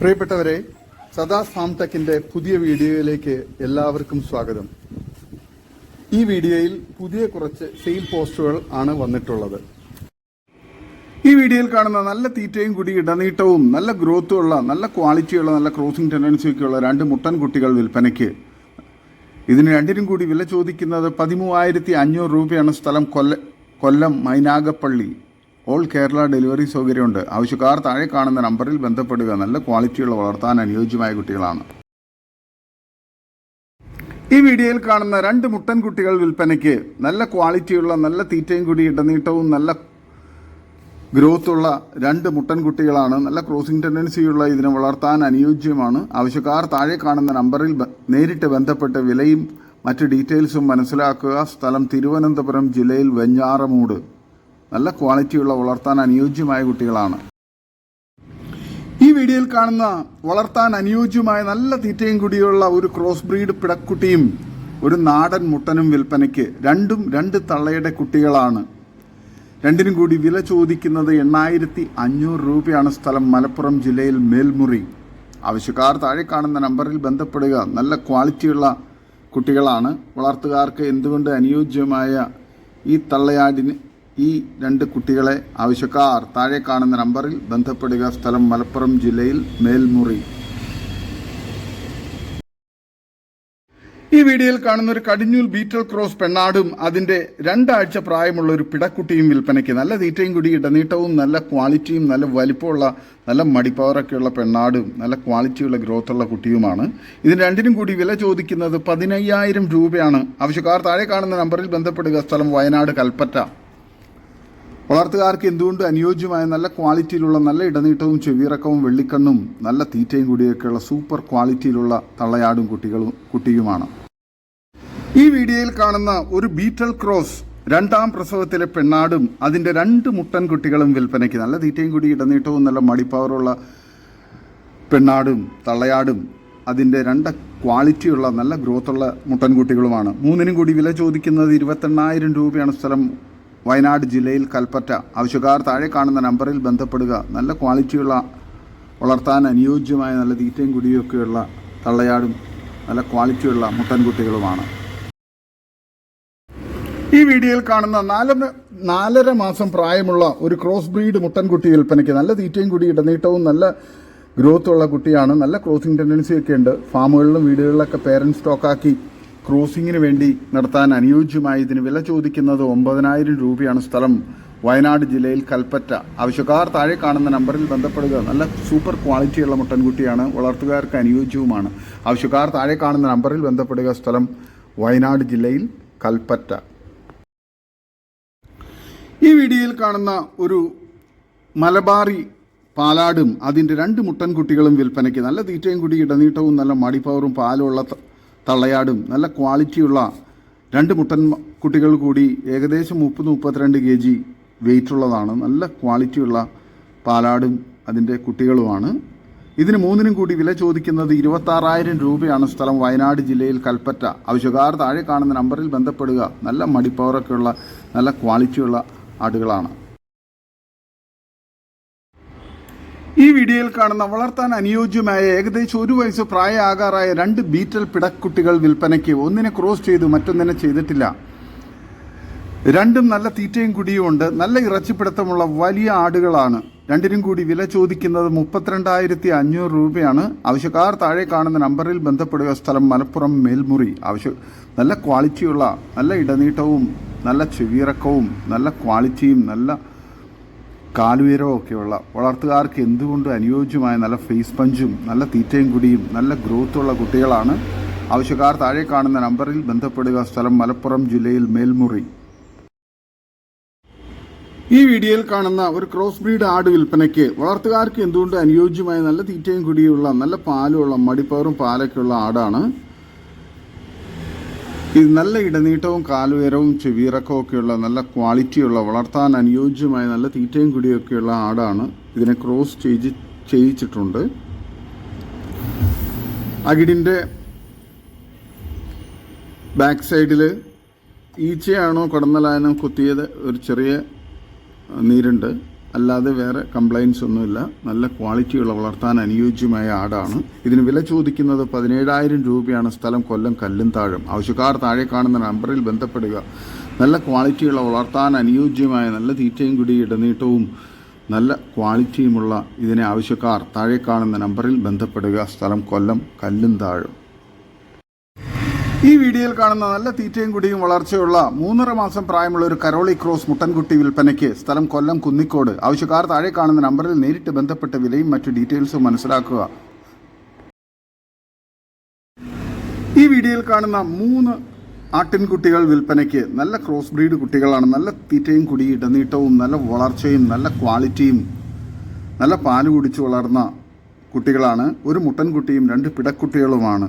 പ്രിയപ്പെട്ടവരെ സദാ ഫാം പുതിയ വീഡിയോയിലേക്ക് എല്ലാവർക്കും സ്വാഗതം. ഈ വീഡിയോയിൽ പുതിയ കുറച്ച് സെയിൽ പോസ്റ്റുകൾ ആണ് വന്നിട്ടുള്ളത്. ഈ വീഡിയോയിൽ കാണുന്ന നല്ല തീറ്റയും കൂടി ഇടനീട്ടവും നല്ല ഗ്രോത്തും ഉള്ള നല്ല ക്വാളിറ്റിയുള്ള നല്ല ക്രോസിംഗ് ടെൻഡൻസിയൊക്കെയുള്ള രണ്ട് മുട്ടൻ കുട്ടികൾ വിൽപ്പനയ്ക്ക് ഇതിന് രണ്ടിനും കൂടി വില ചോദിക്കുന്നത് പതിമൂവായിരത്തി അഞ്ഞൂറ് രൂപയാണ് സ്ഥലം കൊല്ല കൊല്ലം മൈനാഗപ്പള്ളി. ഓൾ കേരള ഡെലിവറി സൗകര്യമുണ്ട്. ആവശ്യക്കാർ താഴെ കാണുന്ന നമ്പറിൽ ബന്ധപ്പെടുക. നല്ല ക്വാളിറ്റിയുള്ള വളർത്താൻ അനുയോജ്യമായ കുട്ടികളാണ്. ഈ വീഡിയോയിൽ കാണുന്ന രണ്ട് മുട്ടൻ കുട്ടികൾ വിൽപ്പനയ്ക്ക് നല്ല ക്വാളിറ്റിയുള്ള നല്ല തീറ്റയും കൂടി ഇടനീട്ടവും നല്ല ഗ്രോത്ത് ഉള്ള രണ്ട് മുട്ടൻകുട്ടികളാണ്. നല്ല ക്രോസിംഗ് ടെൻഡൻസിയുള്ള ഇതിനെ വളർത്താൻ അനുയോജ്യമാണ്. ആവശ്യക്കാർ താഴെ കാണുന്ന നമ്പറിൽ നേരിട്ട് ബന്ധപ്പെട്ട് വിലയും മറ്റ് ഡീറ്റെയിൽസും മനസ്സിലാക്കുക. സ്ഥലം തിരുവനന്തപുരം ജില്ലയിൽ വെഞ്ഞാറമൂട്. നല്ല ക്വാളിറ്റിയുള്ള വളർത്താൻ അനുയോജ്യമായ കുട്ടികളാണ്. ഈ വീഡിയോയിൽ കാണുന്ന വളർത്താൻ അനുയോജ്യമായ നല്ല തീറ്റയും കൂടിയുള്ള ഒരു ക്രോസ് ബ്രീഡ് പിടക്കുട്ടിയും ഒരു നാടൻ മുട്ടനും വിൽപ്പനയ്ക്ക് രണ്ടും രണ്ട് തള്ളയുടെ കുട്ടികളാണ്. രണ്ടിനും കൂടി വില ചോദിക്കുന്നത് എണ്ണായിരത്തി അഞ്ഞൂറ് രൂപയാണ് സ്ഥലം മലപ്പുറം ജില്ലയിൽ മേൽമുറി. ആവശ്യക്കാർ താഴെ കാണുന്ന നമ്പറിൽ ബന്ധപ്പെടുക. നല്ല ക്വാളിറ്റിയുള്ള കുട്ടികളാണ്. വളർത്തുകാർക്ക് എന്തുകൊണ്ട് അനുയോജ്യമായ ഈ തള്ളയാടിന് ഈ രണ്ട് കുട്ടികളെ ആവശ്യക്കാർ താഴെ കാണുന്ന നമ്പറിൽ ബന്ധപ്പെടുക. സ്ഥലം മലപ്പുറം ജില്ലയിൽ മേൽമുറി. ഈ വീഡിയോയിൽ കാണുന്ന ഒരു കടിഞ്ഞൂൽ ബീറ്റൽ ക്രോസ് പെണ്ണാടും അതിന്റെ രണ്ടാഴ്ച പ്രായമുള്ള ഒരു പിടക്കുട്ടിയും വിൽപ്പനയ്ക്ക് നല്ല തീറ്റയും കൂടി ഇടനീട്ടവും നല്ല ക്വാളിറ്റിയും നല്ല വലിപ്പമുള്ള നല്ല മടിപ്പവറൊക്കെയുള്ള പെണ്ണാടും നല്ല ക്വാളിറ്റിയുള്ള ഗ്രോത്ത് ഉള്ള കുട്ടിയുമാണ്. ഇതിന് രണ്ടിനും കൂടി വില ചോദിക്കുന്നത് പതിനയ്യായിരം രൂപയാണ്. ആവശ്യക്കാർ താഴെ കാണുന്ന നമ്പറിൽ ബന്ധപ്പെടുക. സ്ഥലം വയനാട് കൽപ്പറ്റ. വളർത്തുകാർക്ക് എന്തുകൊണ്ട് അനുയോജ്യമായ നല്ല ക്വാളിറ്റിയിലുള്ള നല്ല ഇടനീട്ടവും ചെവിയിറക്കവും വെള്ളിക്കണ്ണും നല്ല തീറ്റയും കൂടിയൊക്കെയുള്ള സൂപ്പർ ക്വാളിറ്റിയിലുള്ള തള്ളയാടും കുട്ടികളും കുട്ടിയുമാണ്. ഈ വീഡിയോയിൽ കാണുന്ന ഒരു ബീറ്റൽ ക്രോസ് രണ്ടാം പ്രസവത്തിലെ പെണ്ണാടും അതിന്റെ രണ്ട് മുട്ടൻ കുട്ടികളും വിൽപ്പനയ്ക്ക് നല്ല തീറ്റയും കൂടി ഇടനീട്ടവും നല്ല മടിപ്പവറുള്ള പെണ്ണാടും തള്ളയാടും അതിന്റെ രണ്ട് ക്വാളിറ്റിയുള്ള നല്ല ഗ്രോത്തുള്ള മുട്ടൻകുട്ടികളുമാണ് മൂന്നിനും കൂടി വില ചോദിക്കുന്നത് ഇരുപത്തെണ്ണായിരം രൂപയാണ് സ്ഥലം. വയനാട് ജില്ലയിൽ കൽപ്പറ്റ. ആവശ്യക്കാർ താഴെ കാണുന്ന നമ്പറിൽ ബന്ധപ്പെടുക. നല്ല ക്വാളിറ്റിയുള്ള വളർത്താൻ അനുയോജ്യമായ നല്ല തീറ്റയും കുടിയൊക്കെയുള്ള തള്ളയാടും നല്ല ക്വാളിറ്റിയുള്ള മുട്ടൻകുട്ടികളുമാണ്. ഈ വീഡിയോയിൽ കാണുന്ന നാലര നാലര മാസം പ്രായമുള്ള ഒരു ക്രോസ് ബ്രീഡ് മുട്ടൻകുട്ടി വിൽപ്പനയ്ക്ക് നല്ല തീറ്റയും കുടി ഇടനീട്ടവും നല്ല ഗ്രോത്ത് ഉള്ള കുട്ടിയാണ്. നല്ല ക്രോസിംഗ് ടെൻഡൻസി ഒക്കെ ഉണ്ട്. ഫാമുകളിലും വീടുകളിലൊക്കെ പേരൻസ് സ്റ്റോക്കാക്കി ക്രോസിങ്ങിന് വേണ്ടി നടത്താൻ അനുയോജ്യമായ ഇതിന് വില ചോദിക്കുന്നത് ഒമ്പതിനായിരം രൂപയാണ് സ്ഥലം. വയനാട് ജില്ലയിൽ കൽപ്പറ്റ. ആവശ്യക്കാർ താഴെ കാണുന്ന നമ്പറിൽ ബന്ധപ്പെടുക. നല്ല സൂപ്പർ ക്വാളിറ്റിയുള്ള മുട്ടൻകുട്ടിയാണ്. വളർത്തുകാർക്ക് അനുയോജ്യവുമാണ്. ആവശ്യക്കാർ താഴെ കാണുന്ന നമ്പറിൽ ബന്ധപ്പെടുക. സ്ഥലം വയനാട് ജില്ലയിൽ കൽപ്പറ്റ. ഈ വീഡിയോയിൽ കാണുന്ന ഒരു മലബാറി പാലാടും അതിന്റെ രണ്ട് മുട്ടൻകുട്ടികളും വിൽപ്പനയ്ക്ക് നല്ല തീറ്റയും കൂടി ഇടനീട്ടവും നല്ല മടിപ്പവറും പാലുമുള്ള തള്ളയാടും. നല്ല ക്വാളിറ്റിയുള്ള രണ്ട് മുട്ടൻ കുട്ടികൾ കൂടി ഏകദേശം മുപ്പത് മുപ്പത്തിരണ്ട് കെ ജി വെയിറ്റുള്ളതാണ് നല്ല ക്വാളിറ്റിയുള്ള പാലാടും അതിന്റെ കുട്ടികളുമാണ്. ഇതിന് മൂന്നിനും കൂടി വില ചോദിക്കുന്നത് ഇരുപത്താറായിരം രൂപയാണ് സ്ഥലം. വയനാട് ജില്ലയിൽ കൽപ്പറ്റ. ആവശ്യക്കാർ താഴെ കാണുന്ന നമ്പറിൽ ബന്ധപ്പെടുക. നല്ല മടിപ്പവറൊക്കെയുള്ള നല്ല ക്വാളിറ്റിയുള്ള ആടുകളാണ്. ഈ വീഡിയോയിൽ കാണുന്ന വളർത്താൻ അനുയോജ്യമായ ഏകദേശം ഒരു വയസ്സ് പ്രായമാകാറായ രണ്ട് ബീറ്റൽ പിടക്കുട്ടികൾ വിൽപ്പനയ്ക്ക് ഒന്നിനെ ക്രോസ് ചെയ്തു മറ്റൊന്നിനെ ചെയ്തിട്ടില്ല. രണ്ടും നല്ല തീറ്റയും കുടിയും ഉണ്ട്. നല്ല ഇറച്ചിപ്പിടുത്തമുള്ള വലിയ ആടുകളാണ്. രണ്ടിനും കൂടി വില ചോദിക്കുന്നത് മുപ്പത്തിരണ്ടായിരത്തി അഞ്ഞൂറ് രൂപയാണ്. ആവശ്യക്കാർ താഴെ കാണുന്ന നമ്പറിൽ ബന്ധപ്പെടുക. സ്ഥലം മലപ്പുറം മേൽമുറി. ആവശ്യ നല്ല ക്വാളിറ്റിയുള്ള നല്ല ഇടനീട്ടവും നല്ല ചെവിയിറക്കവും നല്ല ക്വാളിറ്റിയും നല്ല കാലുയരവും ഒക്കെയുള്ള വളർത്തുകാർക്ക് എന്തുകൊണ്ടും അനുയോജ്യമായ നല്ല ഫേസ് പഞ്ചും നല്ല തീറ്റയും കുടിയും നല്ല ഗ്രോത്തുള്ള കുട്ടികളാണ്? ആവശ്യക്കാർ താഴെ കാണുന്ന നമ്പറിൽ ബന്ധപ്പെടുക. സ്ഥലം മലപ്പുറം ജില്ലയിൽ മേൽമുറി. ഈ വീഡിയോയിൽ കാണുന്ന ഒരു ക്രോസ് ബ്രീഡ് ആട് വിൽപ്പനയ്ക്ക് വളർത്തുകാർക്ക് എന്തുകൊണ്ട് അനുയോജ്യമായ നല്ല തീറ്റയും കുടിയുള്ള നല്ല പാലുള്ള മടിപ്പവറും പാലൊക്കെയുള്ള ആടാണ് ഇത് നല്ല ഇടനീട്ടവും കാലുയരവും ചെവിയിറക്കവും ഒക്കെയുള്ള നല്ല ക്വാളിറ്റിയുള്ള വളർത്താൻ അനുയോജ്യമായ നല്ല തീറ്റയും കുടിയൊക്കെയുള്ള ആടാണ് ഇതിനെ ക്രോസ് ചെയ്ത് ചെയ്യിച്ചിട്ടുണ്ട്. അകിടിന്റെ ബാക്ക് സൈഡിൽ ഈച്ചയാണോ കടന്നലായനോ കുത്തിയത്? ഒരു ചെറിയ നീരുണ്ട്. അല്ലാതെ വേറെ കംപ്ലൈൻസ് ഒന്നുമില്ല. നല്ല ക്വാളിറ്റിയുള്ള വളർത്താൻ അനുയോജ്യമായ ആടാണ്. ഇതിന് വില ചോദിക്കുന്നത് പതിനേഴായിരം രൂപയാണ്. സ്ഥലം കൊല്ലം കല്ലും താഴം ആവശ്യക്കാർ താഴെ കാണുന്ന നമ്പറിൽ ബന്ധപ്പെടുക. നല്ല ക്വാളിറ്റിയുള്ള വളർത്താൻ അനുയോജ്യമായ നല്ല തീറ്റയും കുടി ഇടനീട്ടവും നല്ല ക്വാളിറ്റിയുമുള്ള ഇതിനെ ആവശ്യക്കാർ താഴെ കാണുന്ന നമ്പറിൽ ബന്ധപ്പെടുക. സ്ഥലം കൊല്ലം കല്ലും താഴം ഈ വീഡിയോയിൽ കാണുന്ന നല്ല തീറ്റയും കുടിയും വളർച്ചയുള്ള മൂന്നര മാസം പ്രായമുള്ള ഒരു കരോളി ക്രോസ് മുട്ടൻകുട്ടി വിൽപ്പനയ്ക്ക് സ്ഥലം കൊല്ലം കുന്നിക്കോട്. ആവശ്യക്കാർ താഴെ കാണുന്ന നമ്പറിൽ നേരിട്ട് ബന്ധപ്പെട്ട വിലയും മറ്റു ഡീറ്റെയിൽസും മനസ്സിലാക്കുക. ഈ വീഡിയോയിൽ കാണുന്ന മൂന്ന് ആട്ടിൻകുട്ടികൾ വിൽപ്പനയ്ക്ക് നല്ല ക്രോസ് ബ്രീഡ് കുട്ടികളാണ്. നല്ല തീറ്റയും കുടി ഇടനീട്ടവും നല്ല വളർച്ചയും നല്ല ക്വാളിറ്റിയും നല്ല പാൽ കുടിച്ചു വളർന്ന കുട്ടികളാണ്. ഒരു മുട്ടൻകുട്ടിയും രണ്ട് പിടക്കുട്ടികളുമാണ്.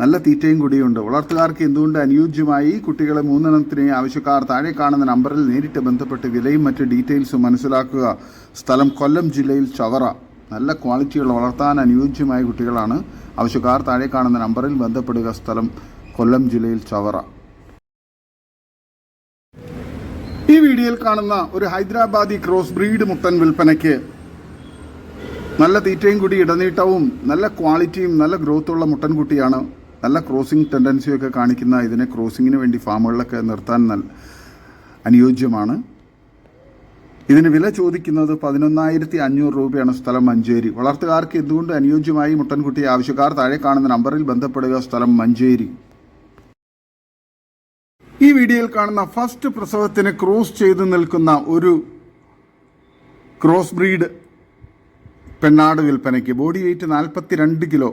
നല്ല തീറ്റയും കൂടിയുണ്ട്. വളർത്തുകാർക്ക് എന്തുകൊണ്ട് അനുയോജ്യമായി കുട്ടികളെ മൂന്നെണ്ണത്തിന് ആവശ്യക്കാർ താഴെ കാണുന്ന നമ്പറിൽ നേരിട്ട് ബന്ധപ്പെട്ട് വിലയും മറ്റ് ഡീറ്റെയിൽസും മനസ്സിലാക്കുക. സ്ഥലം കൊല്ലം ജില്ലയിൽ ചവറ. നല്ല ക്വാളിറ്റിയുള്ള വളർത്താൻ അനുയോജ്യമായ കുട്ടികളാണ് ആവശ്യക്കാർ താഴെ കാണുന്ന നമ്പറിൽ ബന്ധപ്പെടുക. സ്ഥലം കൊല്ലം ജില്ലയിൽ ചവറ. ഈ വീഡിയോയിൽ കാണുന്ന ഒരു ഹൈദരാബാദി ക്രോസ് ബ്രീഡ് മുട്ടൻ വിൽപ്പനയ്ക്ക് നല്ല തീറ്റയും കൂടി ഇടനീട്ടവും നല്ല ക്വാളിറ്റിയും നല്ല ഗ്രോത്തുള്ള മുട്ടൻകുട്ടിയാണ് നല്ല ക്രോസിംഗ് ടെൻഡൻസിയൊക്കെ കാണിക്കുന്ന ഇതിനെ ക്രോസിങ്ങിന് വേണ്ടി ഫാമുകളിലൊക്കെ നിർത്താൻ നല്ല അനുയോജ്യമാണ്. ഇതിന് വില ചോദിക്കുന്നത് പതിനൊന്നായിരത്തി അഞ്ഞൂറ് രൂപയാണ് സ്ഥലം മഞ്ചേരി. വളർത്തുകാർക്ക് എന്തുകൊണ്ട് അനുയോജ്യമായി മുട്ടൻകുട്ടി ആവശ്യക്കാർ താഴെ കാണുന്ന നമ്പറിൽ ബന്ധപ്പെടുക സ്ഥലം മഞ്ചേരി. ഈ വീഡിയോയിൽ കാണുന്ന ഫസ്റ്റ് പ്രസവത്തിന് ക്രോസ് ചെയ്ത് നിൽക്കുന്ന ഒരു ക്രോസ് ബ്രീഡ് പെണ്ണാട് വിൽപ്പനയ്ക്ക്. ബോഡി വെയിറ്റ് നാൽപ്പത്തിരണ്ട് കിലോ.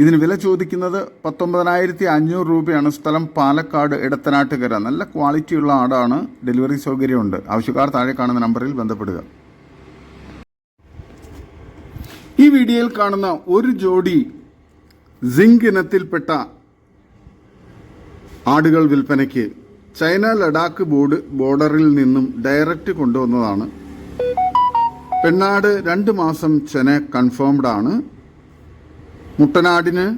ഇതിന് വില ചോദിക്കുന്നത് പത്തൊമ്പതിനായിരത്തി അഞ്ഞൂറ് രൂപയാണ്. സ്ഥലം പാലക്കാട് ഇടത്തനാട്ടുകര നല്ല ക്വാളിറ്റിയുള്ള ആടാണ്. ഡെലിവറി സൗകര്യമുണ്ട്. ആവശ്യക്കാർ താഴെ കാണുന്ന നമ്പറിൽ ബന്ധപ്പെടുക. ഈ വീഡിയോയിൽ കാണുന്ന ഒരു ജോഡി സിങ്ക് ഇനത്തിൽപ്പെട്ട ആടുകൾ വിൽപ്പനയ്ക്ക് ചൈന ലഡാക്ക് ബോർഡ് ബോർഡറിൽ നിന്നും ഡയറക്റ്റ് കൊണ്ടുവന്നതാണ്. പെണ്ണാട് രണ്ട് മാസം ചെന കൺഫേംഡ് ആണ്. മുട്ടനാടിന്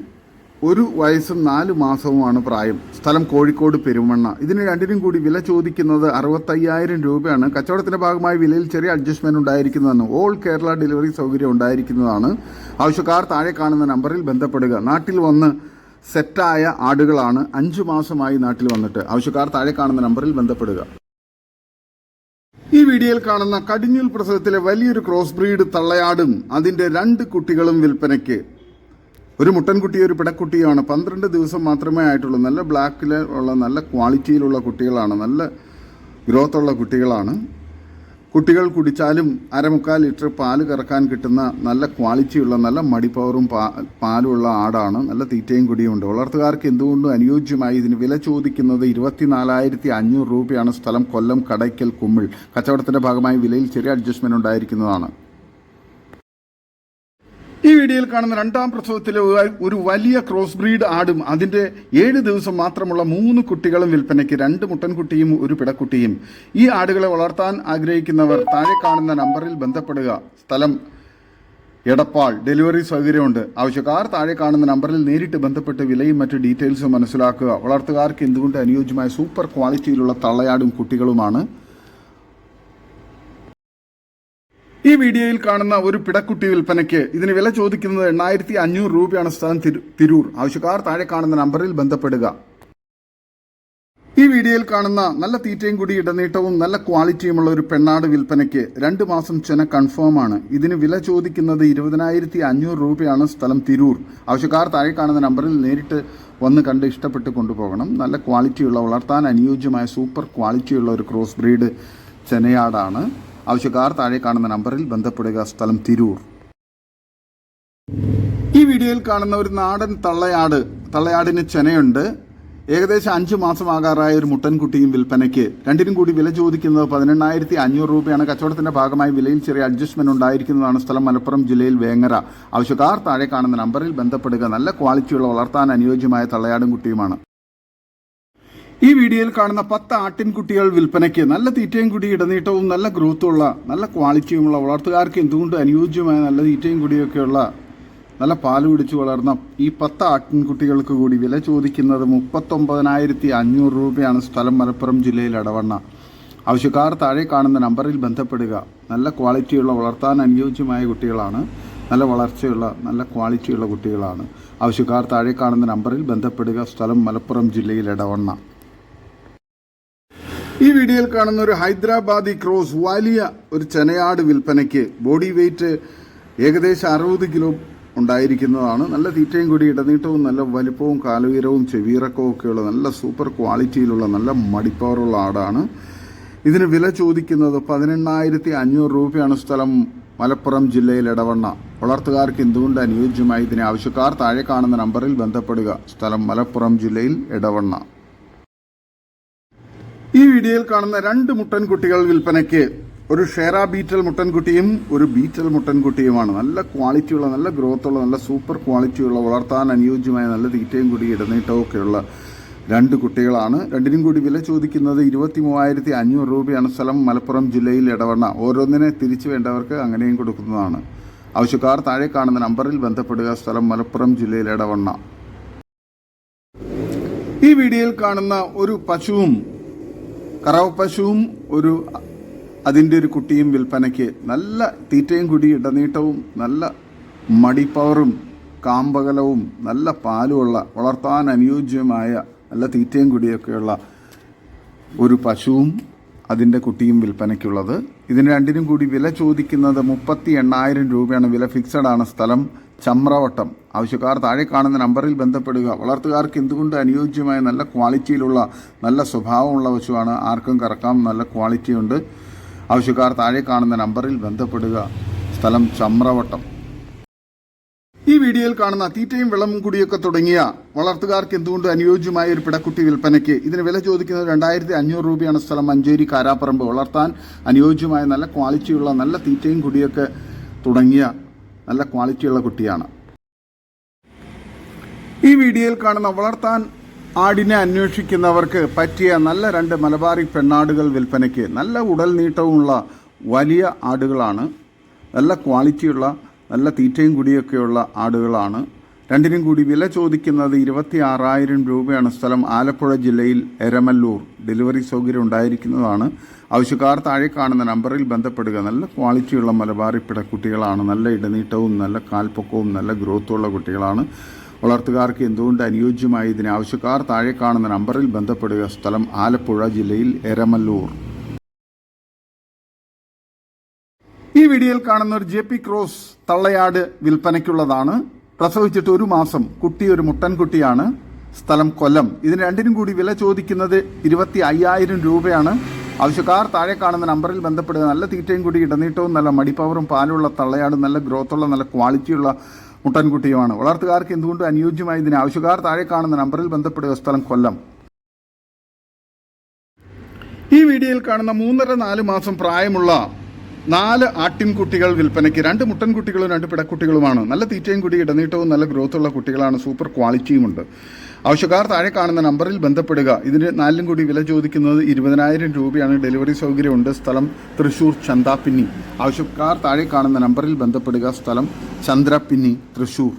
ഒരു വയസ്സും നാല് മാസവുമാണ് പ്രായം. സ്ഥലം കോഴിക്കോട് പെരുമണ്ണ. ഇതിന് രണ്ടിനും കൂടി വില ചോദിക്കുന്നത് അറുപത്തയ്യായിരം രൂപയാണ്. കച്ചവടത്തിന്റെ ഭാഗമായി വിലയിൽ ചെറിയ അഡ്ജസ്റ്റ്മെന്റ് ഉണ്ടായിരിക്കുന്നതാണ്. ഓൾ കേരള ഡെലിവറി സൗകര്യം ഉണ്ടായിരിക്കുന്നതാണ്. ആവശ്യക്കാർ താഴെ കാണുന്ന നമ്പറിൽ ബന്ധപ്പെടുക. നാട്ടിൽ വന്ന് സെറ്റായ ആടുകളാണ് അഞ്ചു മാസമായി നാട്ടിൽ വന്നിട്ട്. ആവശ്യക്കാർ താഴെ കാണുന്ന നമ്പറിൽ ബന്ധപ്പെടുക. ഈ വീഡിയോയിൽ കാണുന്ന കടിഞ്ഞൂൽ പ്രസവത്തിലെ വലിയൊരു ക്രോസ് ബ്രീഡ് തള്ളയാടും അതിന്റെ രണ്ട് കുട്ടികളും വിൽപ്പനയ്ക്ക്. ഒരു മുട്ടൻകുട്ടി ഒരു പിടക്കുട്ടിയാണ്. പന്ത്രണ്ട് ദിവസം മാത്രമേ ആയിട്ടുള്ളൂ. നല്ല ബ്ലാക്കിൽ ഉള്ള നല്ല ക്വാളിറ്റിയിലുള്ള കുട്ടികളാണ്. നല്ല ഗ്രോത്തുള്ള കുട്ടികളാണ്. കുട്ടികൾ കുടിച്ചാലും അരമുക്കാൽ ലിറ്റർ പാൽ കറക്കാൻ കിട്ടുന്ന നല്ല ക്വാളിറ്റിയുള്ള നല്ല മടിപ്പവറും പാ പാലുമുള്ള ആടാണ്. നല്ല തീറ്റയും കുടിയുമുണ്ട് വളർത്തുകാർക്ക് എന്തുകൊണ്ടും അനുയോജ്യമായി ഇതിന് വില ചോദിക്കുന്നത് ഇരുപത്തിനാലായിരത്തി അഞ്ഞൂറ് രൂപയാണ്. സ്ഥലം കൊല്ലം കടയ്ക്കൽ കുമ്മിൾ. കച്ചവടത്തിന്റെ ഭാഗമായി വിലയിൽ ചെറിയ അഡ്ജസ്റ്റ്മെന്റ് ഉണ്ടായിരിക്കുന്നതാണ്. ഈ വീഡിയോയിൽ കാണുന്ന രണ്ടാം പ്രസവത്തിലെ ഒരു- വലിയ ക്രോസ് ബ്രീഡ് ആടും അതിന്റെ ഏഴ് ദിവസം മാത്രമുള്ള മൂന്ന് കുട്ടികളും വിൽപ്പനയ്ക്ക് രണ്ട് മുട്ടൻകുട്ടിയും ഒരു പിടക്കുട്ടിയും. ഈ ആടുകളെ വളർത്താൻ ആഗ്രഹിക്കുന്നവർ താഴെ കാണുന്ന നമ്പറിൽ ബന്ധപ്പെടുക. സ്ഥലം എടപ്പാൾ. ഡെലിവറി സൗകര്യമുണ്ട്. ആവശ്യക്കാർ താഴെ കാണുന്ന നമ്പറിൽ നേരിട്ട് ബന്ധപ്പെട്ട് വിലയും മറ്റു ഡീറ്റെയിൽസും മനസ്സിലാക്കുക. വളർത്തുകാർക്ക് എന്തുകൊണ്ട് അനുയോജ്യമായ സൂപ്പർ ക്വാളിറ്റിയിലുള്ള തള്ളയാടും കുട്ടികളുമാണ്? ഈ വീഡിയോയിൽ കാണുന്ന ഒരു പിടക്കുട്ടി വിൽപ്പനയ്ക്ക് ഇതിന് വില ചോദിക്കുന്നത് എണ്ണായിരത്തി അഞ്ഞൂറ് രൂപയാണ് സ്ഥലം തിരു- തിരൂർ. ആവശ്യക്കാർ താഴെ കാണുന്ന നമ്പറിൽ ബന്ധപ്പെടുക. ഈ വീഡിയോയിൽ കാണുന്ന നല്ല തീറ്റയും കൂടി ഇടനീട്ടവും നല്ല ക്വാളിറ്റിയുമുള്ള ഒരു പെണ്ണാട് വിൽപ്പനയ്ക്ക് രണ്ട് മാസം ചെന കൺഫേം ആണ്. ഇതിന് വില ചോദിക്കുന്നത് ഇരുപതിനായിരത്തി അഞ്ഞൂറ് രൂപയാണ് സ്ഥലം തിരൂർ. ആവശ്യക്കാർ താഴെ കാണുന്ന നമ്പറിൽ നേരിട്ട് വന്ന് കണ്ട് ഇഷ്ടപ്പെട്ട് കൊണ്ടുപോകണം. നല്ല ക്വാളിറ്റിയുള്ള വളർത്താൻ അനുയോജ്യമായ സൂപ്പർ ക്വാളിറ്റിയുള്ള ഒരു ക്രോസ് ബ്രീഡ് ചെനയാടാണ്. ആവശ്യക്കാർ താഴെ കാണുന്ന നമ്പറിൽ ബന്ധപ്പെടുക. സ്ഥലം തിരൂർ. ഈ വീഡിയോയിൽ കാണുന്ന ഒരു നാടൻ തള്ളയാട് തള്ളയാടിന് ചെനയുണ്ട്. ഏകദേശം അഞ്ച് മാസമാകാറായ ഒരു മുട്ടൻകുട്ടിയും വിൽപ്പനയ്ക്ക്. രണ്ടിനും കൂടി വില ചോദിക്കുന്നത് പതിനെണ്ണായിരത്തി അഞ്ഞൂറ് രൂപയാണ്. കച്ചവടത്തിന്റെ ഭാഗമായി വിലയിൽ ചെറിയ അഡ്ജസ്റ്റ്മെന്റ് ഉണ്ടായിരിക്കുന്നതാണ് സ്ഥലം മലപ്പുറം ജില്ലയിൽ വേങ്ങര. ആവശ്യക്കാർ താഴെ കാണുന്ന നമ്പറിൽ ബന്ധപ്പെടുക. നല്ല ക്വാളിറ്റിയുള്ള വളർത്താൻ അനുയോജ്യമായ തള്ളയാടും കുട്ടിയുമാണ്. ഈ വീഡിയോയിൽ കാണുന്ന പത്ത് ആട്ടിൻകുട്ടികൾ വിൽപ്പനയ്ക്ക് നല്ല തീറ്റയും കുടി ഇടനീട്ടവും നല്ല ഗ്രോത്തുള്ള നല്ല ക്വാളിറ്റിയുമുള്ള വളർത്തുകാർക്ക് എന്തുകൊണ്ട് അനുയോജ്യമായ നല്ല തീറ്റയും കുടിയൊക്കെയുള്ള നല്ല പാൽ പിടിച്ച് വളർന്ന ഈ പത്ത് ആട്ടിൻകുട്ടികൾക്ക് കൂടി വില ചോദിക്കുന്നത് മുപ്പത്തൊമ്പതിനായിരത്തി അഞ്ഞൂറ് രൂപയാണ് സ്ഥലം മലപ്പുറം ജില്ലയിൽ അടവണ്ണ. ആവശ്യക്കാർ താഴെ കാണുന്ന നമ്പറിൽ ബന്ധപ്പെടുക. നല്ല ക്വാളിറ്റിയുള്ള വളർത്താൻ അനുയോജ്യമായ കുട്ടികളാണ്. നല്ല വളർച്ചയുള്ള നല്ല ക്വാളിറ്റിയുള്ള കുട്ടികളാണ്. ആവശ്യക്കാർ താഴെ കാണുന്ന നമ്പറിൽ ബന്ധപ്പെടുക. സ്ഥലം മലപ്പുറം ജില്ലയിൽ എടവണ്ണ ഈ വീഡിയോയിൽ കാണുന്ന ഒരു ഹൈദരാബാദി ക്രോസ് വലിയ ഒരു ചെനയാട് വിൽപ്പനയ്ക്ക് ബോഡി വെയ്റ്റ് ഏകദേശം അറുപത് കിലോ ഉണ്ടായിരിക്കുന്നതാണ്. നല്ല തീറ്റയും കൂടി ഇടനീട്ടവും നല്ല വലിപ്പവും കാലുയരവും ചെവിയിറക്കവും ഒക്കെയുള്ള നല്ല സൂപ്പർ ക്വാളിറ്റിയിലുള്ള നല്ല മടിപ്പവറുള്ള ആടാണ്. ഇതിന് വില ചോദിക്കുന്നത് പതിനെണ്ണായിരത്തി അഞ്ഞൂറ് രൂപയാണ് സ്ഥലം മലപ്പുറം ജില്ലയിൽ ഇടവണ്ണ വളർത്തുകാർക്ക് എന്തുകൊണ്ട് അനുയോജ്യമായി ഇതിനെ ആവശ്യക്കാർ താഴെ കാണുന്ന നമ്പറിൽ ബന്ധപ്പെടുക? സ്ഥലം മലപ്പുറം ജില്ലയിൽ ഇടവണ്ണ ഈ വീഡിയോയിൽ കാണുന്ന രണ്ട് മുട്ടൻകുട്ടികൾ വിൽപ്പനയ്ക്ക് ഒരു ഷെയറ ബീറ്റൽ മുട്ടൻകുട്ടിയും ഒരു ബീറ്റൽ മുട്ടൻകുട്ടിയുമാണ്. നല്ല ക്വാളിറ്റിയുള്ള നല്ല ഗ്രോത്തുള്ള നല്ല സൂപ്പർ ക്വാളിറ്റിയുള്ള വളർത്താൻ അനുയോജ്യമായ നല്ല തീറ്റയും കൂടി ഇടനീട്ടവും ഒക്കെയുള്ള രണ്ട് കുട്ടികളാണ്. രണ്ടിനും കൂടി വില ചോദിക്കുന്നത് ഇരുപത്തി മൂവായിരത്തി അഞ്ഞൂറ് രൂപയാണ് സ്ഥലം. മലപ്പുറം ജില്ലയിൽ ഇടവണ്ണ. ഓരോന്നിനെ തിരിച്ചു വേണ്ടവർക്ക് അങ്ങനെയും കൊടുക്കുന്നതാണ്. ആവശ്യക്കാർ താഴെ കാണുന്ന നമ്പറിൽ ബന്ധപ്പെടുക. സ്ഥലം മലപ്പുറം ജില്ലയിൽ ഇടവണ്ണ. ഈ വീഡിയോയിൽ കാണുന്ന ഒരു പശുവും കറവ പശുവും ഒരു അതിന്റെ ഒരു കുട്ടിയും വിൽപ്പനയ്ക്ക് നല്ല തീറ്റയും കുടി ഇടനീട്ടവും നല്ല മടിപ്പവറും കാമ്പകലവും നല്ല പാലുമുള്ള വളർത്താൻ അനുയോജ്യമായ നല്ല തീറ്റയും കുടിയൊക്കെയുള്ള ഒരു പശുവും അതിന്റെ കുട്ടിയും വിൽപ്പനയ്ക്കുള്ളത്. ഇതിന് രണ്ടിനും കൂടി വില ചോദിക്കുന്നത് മുപ്പത്തി എണ്ണായിരം രൂപയാണ്. വില ഫിക്സഡ് ആണ് സ്ഥലം. ചമ്രവട്ടം. ആവശ്യക്കാർ താഴെ കാണുന്ന നമ്പറിൽ ബന്ധപ്പെടുക. വളർത്തുകാർക്ക് എന്തുകൊണ്ട് അനുയോജ്യമായ നല്ല ക്വാളിറ്റിയിലുള്ള നല്ല സ്വഭാവമുള്ള പശുവാണ്? ആർക്കും കറക്കാം. നല്ല ക്വാളിറ്റിയുണ്ട് ആവശ്യക്കാർ താഴെ കാണുന്ന നമ്പറിൽ ബന്ധപ്പെടുക. സ്ഥലം ചമ്രവട്ടം. ഈ വീഡിയോയിൽ കാണുന്ന തീറ്റയും വെള്ളവും കൂടിയൊക്കെ തുടങ്ങിയ വളർത്തുകാർക്ക് എന്തുകൊണ്ട് അനുയോജ്യമായ ഒരു പിടക്കുട്ടി വിൽപ്പനയ്ക്ക്? ഇതിന് വില ചോദിക്കുന്നത് രണ്ടായിരത്തി അഞ്ഞൂറ് രൂപയാണ് സ്ഥലം. മഞ്ചേരി കാരാപ്പറമ്പ് വളർത്താൻ അനുയോജ്യമായ നല്ല ക്വാളിറ്റിയുള്ള നല്ല തീറ്റയും കൂടിയൊക്കെ തുടങ്ങിയ നല്ല ക്വാളിറ്റിയുള്ള കുട്ടിയാണ്. ഈ വീഡിയോയിൽ കാണുന്ന വളർത്താൻ ആടിനെ അന്വേഷിക്കുന്നവർക്ക് പറ്റിയ നല്ല രണ്ട് മലബാറി പെണ്ണാടുകൾ വിൽപ്പനയ്ക്ക് നല്ല ഉടൽ നീട്ടവുമുള്ള വലിയ ആടുകളാണ്. നല്ല ക്വാളിറ്റിയുള്ള നല്ല തീറ്റയും കുടിയൊക്കെയുള്ള ആടുകളാണ്. രണ്ടിനും കൂടി വില ചോദിക്കുന്നത് ഇരുപത്തി ആറായിരം രൂപയാണ്. സ്ഥലം ആലപ്പുഴ ജില്ലയിൽ എരമല്ലൂർ. ഡെലിവറി സൗകര്യം ഉണ്ടായിരിക്കുന്നതാണ്. ആവശ്യക്കാർ താഴെ കാണുന്ന നമ്പറിൽ ബന്ധപ്പെടുക. നല്ല ക്വാളിറ്റിയുള്ള മലബാറി പിടക്കുട്ടികളാണ് നല്ല ഇടനീട്ടവും നല്ല കാൽപ്പൊക്കവും നല്ല ഗ്രോത്തുള്ള കുട്ടികളാണ്. വളർത്തുകാർക്ക് എന്തുകൊണ്ട് അനുയോജ്യമായ ഇതിന്? ആവശ്യക്കാർ താഴെ കാണുന്ന നമ്പറിൽ ബന്ധപ്പെടുക. സ്ഥലം ആലപ്പുഴ ജില്ലയിൽ എരമല്ലൂർ. ഈ വീഡിയോയിൽ കാണുന്ന ഒരു ജെ പി ക്രോസ് തള്ളയാട് വിൽപ്പനയ്ക്കുള്ളതാണ്. പ്രസവിച്ചിട്ട് ഒരു മാസം കുട്ടി ഒരു മുട്ടൻകുട്ടിയാണ് സ്ഥലം കൊല്ലം. ഇതിന് രണ്ടിനും കൂടി വില ചോദിക്കുന്നത് ഇരുപത്തി അയ്യായിരം രൂപയാണ്. ആവശ്യക്കാർ താഴെ കാണുന്ന നമ്പറിൽ ബന്ധപ്പെടുക. നല്ല തീറ്റയും കൂടി ഇടനീട്ടവും നല്ല മടിപ്പവറും പാലുള്ള തള്ളയാടും നല്ല ഗ്രോത്തുള്ള നല്ല ക്വാളിറ്റിയുള്ള മുട്ടൻകുട്ടിയുമാണ് വളർത്തുകാർക്ക് എന്തുകൊണ്ടും അനുയോജ്യമായി ഇതിന്? ആവശ്യക്കാർ താഴെ കാണുന്ന നമ്പറിൽ ബന്ധപ്പെടുക. സ്ഥലം കൊല്ലം. ഈ വീഡിയോയിൽ കാണുന്ന മൂന്നര നാല് മാസം പ്രായമുള്ള നാല് ആട്ടിൻകുട്ടികൾ വിൽപ്പനയ്ക്ക് രണ്ട് മുട്ടൻകുട്ടികളും രണ്ട് പിടക്കുട്ടികളുമാണ്. നല്ല തീറ്റയും കൂടി ഇടനീട്ടവും നല്ല ഗ്രോത്തുള്ള കുട്ടികളാണ്. സൂപ്പർ ക്വാളിറ്റിയുമുണ്ട് ആവശ്യക്കാർ താഴെ കാണുന്ന നമ്പറിൽ ബന്ധപ്പെടുക. ഇതിന് നാലിലും കൂടി വില ചോദിക്കുന്നത് ഇരുപതിനായിരം രൂപയാണ്. ഡെലിവറി സൗകര്യമുണ്ട്. സ്ഥലം തൃശൂർ ചന്താപ്പിന്നി ആവശ്യക്കാർ താഴെ കാണുന്ന നമ്പറിൽ ബന്ധപ്പെടുക. സ്ഥലം ചന്ദ്രപ്പിന്നി തൃശൂർ.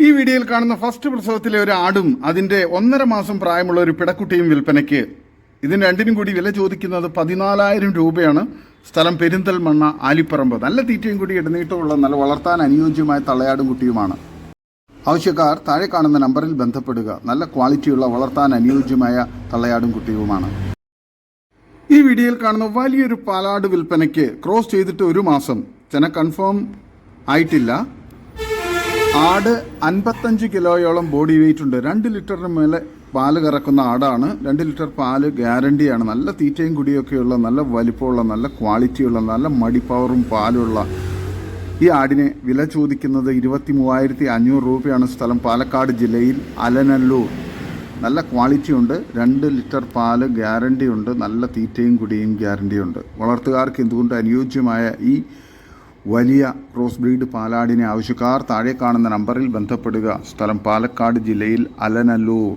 ഈ വീഡിയോയിൽ കാണുന്ന ഫസ്റ്റ് പ്രസവത്തിലെ ഒരു ആടും അതിന്റെ ഒന്നര മാസം പ്രായമുള്ള ഒരു പിടക്കുട്ടിയും വിൽപ്പനയ്ക്ക്. ഇതിന് രണ്ടിനും കൂടി വില ചോദിക്കുന്നത് പതിനാലായിരം രൂപയാണ്. സ്ഥലം പെരിന്തൽമണ്ണ ആലിപ്പറമ്പ്. നല്ല തീറ്റയും കൂടി ഇടനീട്ടമുള്ള നല്ല വളർത്താൻ അനുയോജ്യമായ തള്ളയാടും കുട്ടിയുമാണ്. ആവശ്യക്കാർ താഴെ കാണുന്ന നമ്പറിൽ ബന്ധപ്പെടുക. നല്ല ക്വാളിറ്റിയുള്ള വളർത്താൻ അനുയോജ്യമായ തള്ളയാടും കുട്ടിയുമാണ്. ഈ വീഡിയോയിൽ കാണുന്ന വലിയൊരു പാലാട് വിൽപ്പനയ്ക്ക് ക്രോസ് ചെയ്തിട്ട് ഒരു മാസം. ചെന കൺഫേം ആയിട്ടില്ല. ആട് അൻപത്തഞ്ച് കിലോയോളം ബോഡി വെയിറ്റ് ഉണ്ട്. രണ്ട് ലിറ്ററിന് മേലെ പാൽ കറക്കുന്ന ആടാണ്. രണ്ട് ലിറ്റർ പാൽ ഗ്യാരണ്ടിയാണ് നല്ല തീറ്റയും കുടിയൊക്കെയുള്ള നല്ല വലിപ്പമുള്ള നല്ല ക്വാളിറ്റിയുള്ള നല്ല മടി മടിപ്പവറും പാലുള്ള ഈ ആടിനെ വില ചോദിക്കുന്നത് ഇരുപത്തി മൂവായിരത്തി അഞ്ഞൂറ് രൂപയാണ് സ്ഥലം. പാലക്കാട് ജില്ലയിൽ അലനല്ലൂർ. നല്ല ക്വാളിറ്റി ഉണ്ട്. രണ്ട് ലിറ്റർ പാൽ ഗ്യാരണ്ടി ഉണ്ട്. നല്ല തീറ്റയും കുടിയും ഗ്യാരണ്ടിയുണ്ട് വളർത്തുകാർക്ക് എന്തുകൊണ്ട് അനുയോജ്യമായ ഈ വലിയ ക്രോസ് ബ്രീഡ് പാലാടിനെ ആവശ്യക്കാർ താഴെ കാണുന്ന നമ്പറിൽ ബന്ധപ്പെടുക. സ്ഥലം പാലക്കാട് ജില്ലയിൽ അലനല്ലൂർ.